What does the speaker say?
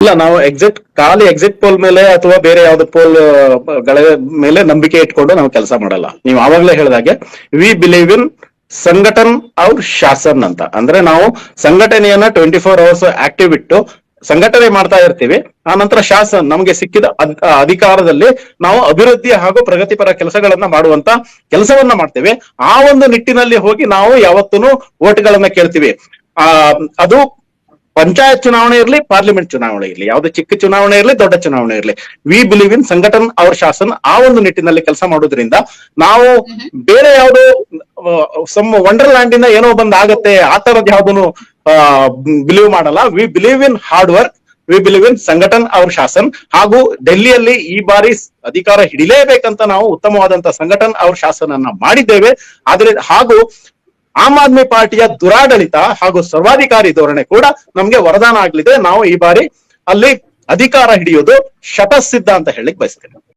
ಇಲ್ಲ, ನಾವು ಎಕ್ಸಿಟ್ ಖಾಲಿ ಎಕ್ಸಿಟ್ ಪೋಲ್ ಮೇಲೆ ಅಥವಾ ಬೇರೆ ಯಾವ್ದು ಪೋಲ್ಗಳ ಮೇಲೆ ನಂಬಿಕೆ ಇಟ್ಕೊಂಡು ನಾವು ಕೆಲಸ ಮಾಡಲ್ಲ. ನೀವು ಆವಾಗಲೇ ಹೇಳಿದಾಗೆ ವಿ ಬಿಲೀವ್ ಇನ್ ಸಂಘಟನ್ ಅವ್ರ ಶಾಸನ್ ಅಂತ. ಅಂದ್ರೆ ನಾವು ಸಂಘಟನೆಯನ್ನ ಟ್ವೆಂಟಿ ಫೋರ್ ಅವರ್ಸ್ ಆಕ್ಟಿವ್ ಇಟ್ಟು ಸಂಘಟನೆ ಮಾಡ್ತಾ ಇರ್ತೀವಿ. ಆ ನಂತರ ಶಾಸನ್ ನಮಗೆ ಸಿಕ್ಕಿದ ಅಧಿಕಾರದಲ್ಲಿ ನಾವು ಅಭಿವೃದ್ಧಿ ಹಾಗೂ ಪ್ರಗತಿಪರ ಕೆಲಸಗಳನ್ನ ಮಾಡುವಂತ ಕೆಲಸವನ್ನ ಮಾಡ್ತೇವೆ. ಆ ಒಂದು ನಿಟ್ಟಿನಲ್ಲಿ ಹೋಗಿ ನಾವು ಯಾವತ್ತೂ ಓಟ್ಗಳನ್ನ ಕೇಳ್ತೀವಿ. ಆ, ಅದು ಪಂಚಾಯತ್ ಚುನಾವಣೆ ಇರಲಿ ಪಾರ್ಲಿಮೆಂಟ್ ಚುನಾವಣೆ ಇರಲಿ ಯಾವುದೇ ಚಿಕ್ಕ ಚುನಾವಣೆ ಇರಲಿ ದೊಡ್ಡ ಚುನಾವಣೆ ಇರಲಿ. We believe in Sangathan our Shasan ಆ ಒಂದು ನಿಟ್ಟಿನಲ್ಲಿ ಕೆಲಸ ಮಾಡೋದ್ರಿಂದ ನಾವು ಬೇರೆ ಯಾವುದು ಸಮ್ ವಂಡರ್ಲ್ಯಾಂಡ್ ಇಂದ ಏನೋ ಬಂದ್ ಆಗತ್ತೆ ಆ ತರದ್ ಯಾವ್ದನ್ನು ಬಿಲೀವ್ ಮಾಡಲ್ಲ. We believe in hard work we believe in Sangathan our Shasan. ಹಾಗೂ ಡೆಲ್ಲಿಯಲ್ಲಿ ಈ ಬಾರಿ ಅಧಿಕಾರ ಹಿಡಿಲೇಬೇಕಂತ ನಾವು ಉತ್ತಮವಾದಂತ ಸಂಘಟನ್ ಅವ್ರ ಶಾಸನ ಮಾಡಿದ್ದೇವೆ. ಆದ್ರೆ ಹಾಗೂ ಆಮ್ ಆದ್ಮಿ ಪಾರ್ಟಿಯ ದುರಾಡಳಿತ ಹಾಗೂ ಸರ್ವಾಧಿಕಾರಿ ಧೋರಣೆ ಕೂಡ ನಮ್ಗೆ ವರದಾನ ಆಗ್ಲಿದೆ. ನಾವು ಈ ಬಾರಿ ಅಲ್ಲಿ ಅಧಿಕಾರ ಹಿಡಿಯೋದು ಶತಸಿದ್ಧ ಅಂತ ಹೇಳಿಕ್ ಬಯಸ್ತೇನೆ.